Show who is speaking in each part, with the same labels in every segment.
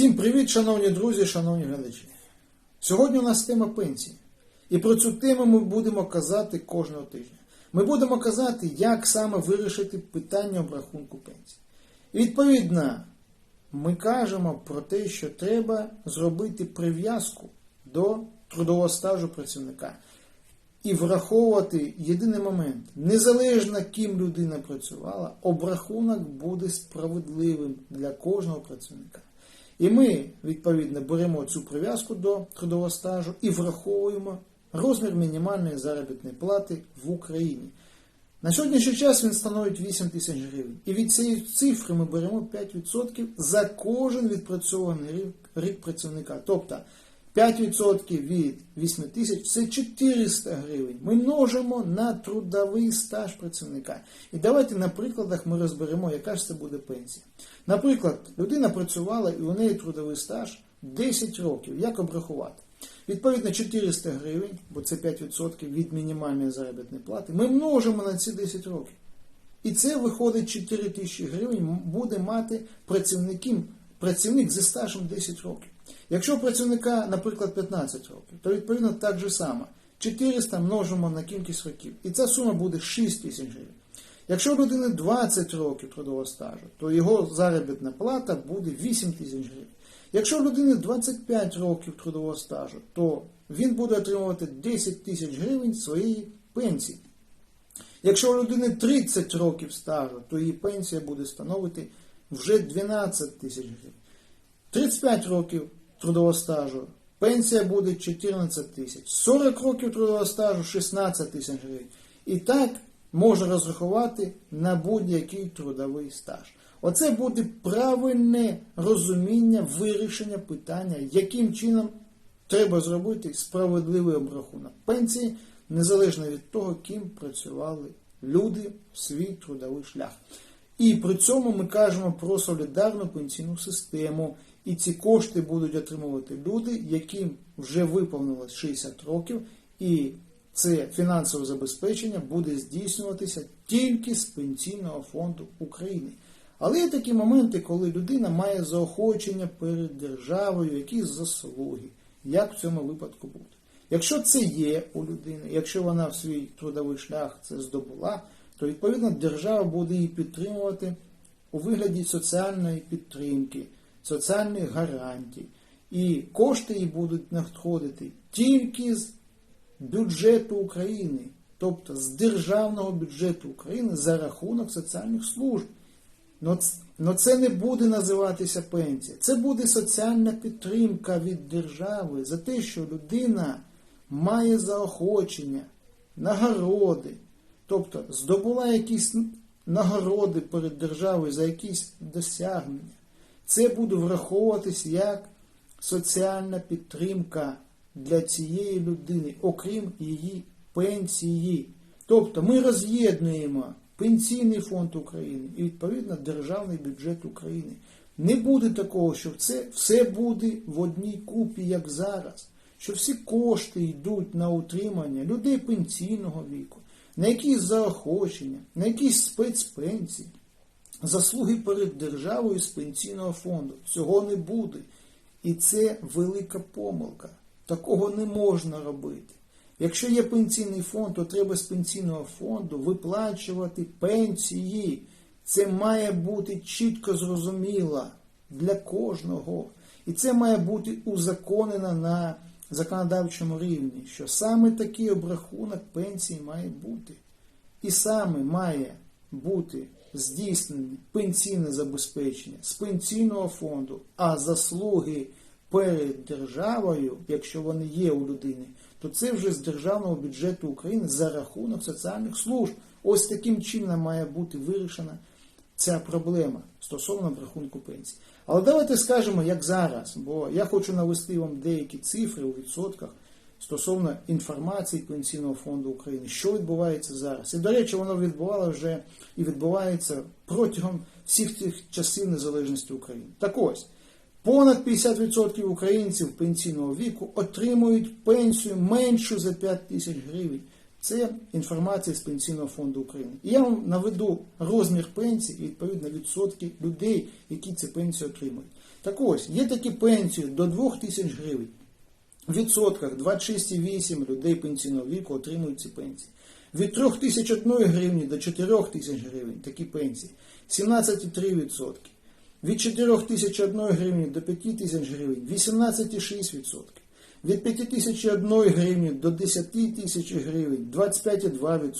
Speaker 1: Всім привіт, шановні друзі, шановні глядачі. Сьогодні у нас тема пенсії. І про цю тему ми будемо казати кожного тижня. Ми будемо казати, як саме вирішити питання обрахунку пенсії. І відповідно, ми кажемо про те, що треба зробити прив'язку до трудового стажу працівника. І враховувати єдиний момент, незалежно ким людина працювала, обрахунок буде справедливим для кожного працівника. І ми, відповідно, беремо цю прив'язку до трудового стажу і враховуємо розмір мінімальної заробітної плати в Україні. На сьогоднішній час він становить 8 тисяч гривень. І від цієї цифри ми беремо 5% за кожен відпрацьований рік, працівника. Тобто 5% від 8 тисяч це 400 гривень. Ми множимо на трудовий стаж працівника. І давайте на прикладах ми розберемо, яка ж це буде пенсія. Наприклад, людина працювала і у неї трудовий стаж 10 років. Як обрахувати? Відповідно, 400 гривень, бо це 5% від мінімальної заробітної плати, ми множимо на ці 10 років. І це виходить 4 тисячі гривень буде мати працівник зі стажем 10 років. Якщо у працівника, наприклад, 15 років, то відповідно так же само. 400 множимо на кількість років. І ця сума буде 6 тисяч гривень. Якщо у людини 20 років трудового стажу, то його заробітна плата буде 8 тисяч гривень. Якщо у людини 25 років трудового стажу, то він буде отримувати 10 тисяч гривень своєї пенсії. Якщо у людини 30 років стажу, то її пенсія буде становити вже 12 тисяч гривень. 35 років трудового стажу, пенсія буде 14 тисяч. 40 років трудового стажу 16 тисяч гривень. І так можна розрахувати на будь-який трудовий стаж. Оце буде правильне розуміння вирішення питання, яким чином треба зробити справедливий обрахунок пенсії, незалежно від того, ким працювали люди в свій трудовий шлях. І при цьому ми кажемо про солідарну пенсійну систему. І ці кошти будуть отримувати люди, яким вже виповнилось 60 років, і це фінансове забезпечення буде здійснюватися тільки з Пенсійного фонду України. Але є такі моменти, коли людина має заохочення перед державою, якісь заслуги. Як в цьому випадку бути? Якщо це є у людини, якщо вона в свій трудовий шлях це здобула, то відповідно держава буде її підтримувати у вигляді соціальної підтримки, соціальних гарантій. І кошти їй будуть надходити тільки з бюджету України, тобто з державного бюджету України за рахунок соціальних служб. Но це не буде називатися пенсія. Це буде соціальна підтримка від держави за те, що людина має заохочення, нагороди, тобто здобула якісь нагороди перед державою за якісь досягнення. Це буде враховуватись як соціальна підтримка для цієї людини, окрім її пенсії. Тобто ми роз'єднуємо Пенсійний фонд України і, відповідно, Державний бюджет України. Не буде такого, що це все буде в одній купі, як зараз, що всі кошти йдуть на утримання людей пенсійного віку, на якісь заохочення, на якісь спецпенсії, заслуги перед державою з пенсійного фонду. Цього не буде. І це велика помилка. Такого не можна робити. Якщо є пенсійний фонд, то треба з пенсійного фонду виплачувати пенсії. Це має бути чітко зрозуміло для кожного. І це має бути узаконено на законодавчому рівні, що саме такий обрахунок пенсії має бути. І саме має бути здійснене пенсійне забезпечення з пенсійного фонду, а заслуги перед державою, якщо вони є у людини, то це вже з державного бюджету України за рахунок соціальних служб. Ось таким чином має бути вирішена ця проблема стосовно обрахунку пенсії. Але давайте скажемо, як зараз, бо я хочу навести вам деякі цифри у відсотках стосовно інформації Пенсійного фонду України, що відбувається зараз. І, до речі, воно відбувало вже і відбувається протягом всіх цих часів незалежності України. Так ось. Понад 50% українців пенсійного віку отримують пенсію меншу за 5 тисяч гривень. Це інформація з Пенсійного фонду України. І я вам наведу розмір пенсії і відповідно відсотки людей, які ці пенсії отримують. Так ось, є такі пенсії до 2 тисяч гривень. В відсотках 26,8 людей пенсійного віку отримують ці пенсії. Від 3001 гривні до 4 тисяч гривень такі пенсії 17,3%. Від 4001 гривні до 5000 гривень 18,6%. Від 5001 гривні до 10 тисяч гривень 25,2%.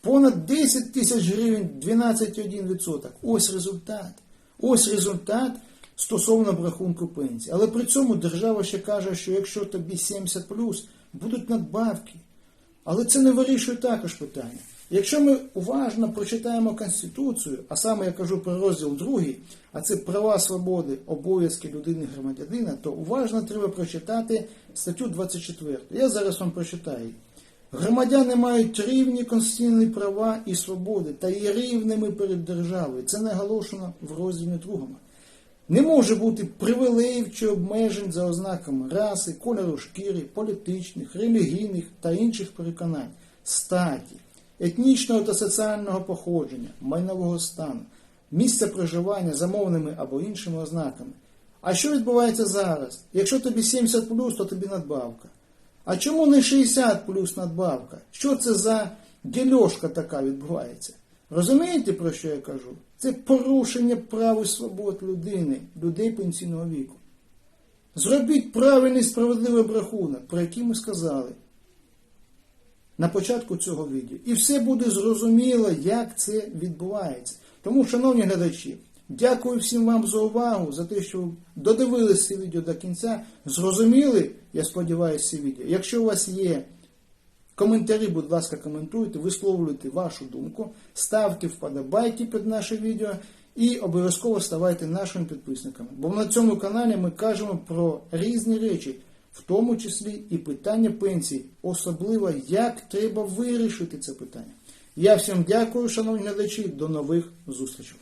Speaker 1: Понад 10 тисяч гривень 12,1%. Ось результат. Ось результат стосовно обрахунку пенсії. Але при цьому держава ще каже, що якщо тобі 70 будуть надбавки. Але це не вирішує також питання. Якщо ми уважно прочитаємо Конституцію, а саме я кажу про розділ 2, а це права, свободи, обов'язки людини громадянина, то уважно треба прочитати статтю 24. Я зараз вам прочитаю. Громадяни мають рівні конституційні права і свободи та є рівними перед державою. Це наголошено в розділі 2. Не може бути привілеїв чи обмежень за ознаками раси, кольору шкіри, політичних, релігійних та інших переконань, статі, етнічного та соціального походження, майнового стану, місця проживання за мовними або іншими ознаками. А що відбувається зараз? Якщо тобі 70 плюс, то тобі надбавка. А чому не 60 плюс надбавка? Що це за дільошка така відбувається? Розумієте, про що я кажу? Це порушення прав і свобод людини, людей пенсійного віку. Зробіть правильний справедливий обрахунок, про який ми сказали на початку цього відео. І все буде зрозуміло, як це відбувається. Тому, шановні глядачі, дякую всім вам за увагу, за те, що додивилися це відео до кінця. Зрозуміли, я сподіваюся, це відео. Якщо у вас є коментарі, будь ласка, коментуйте, висловлюйте вашу думку, ставте вподобайки під наше відео і обов'язково ставайте нашими підписниками. Бо на цьому каналі ми кажемо про різні речі, в тому числі і питання пенсії, особливо як треба вирішити це питання. Я всім дякую, шановні глядачі, до нових зустрічей.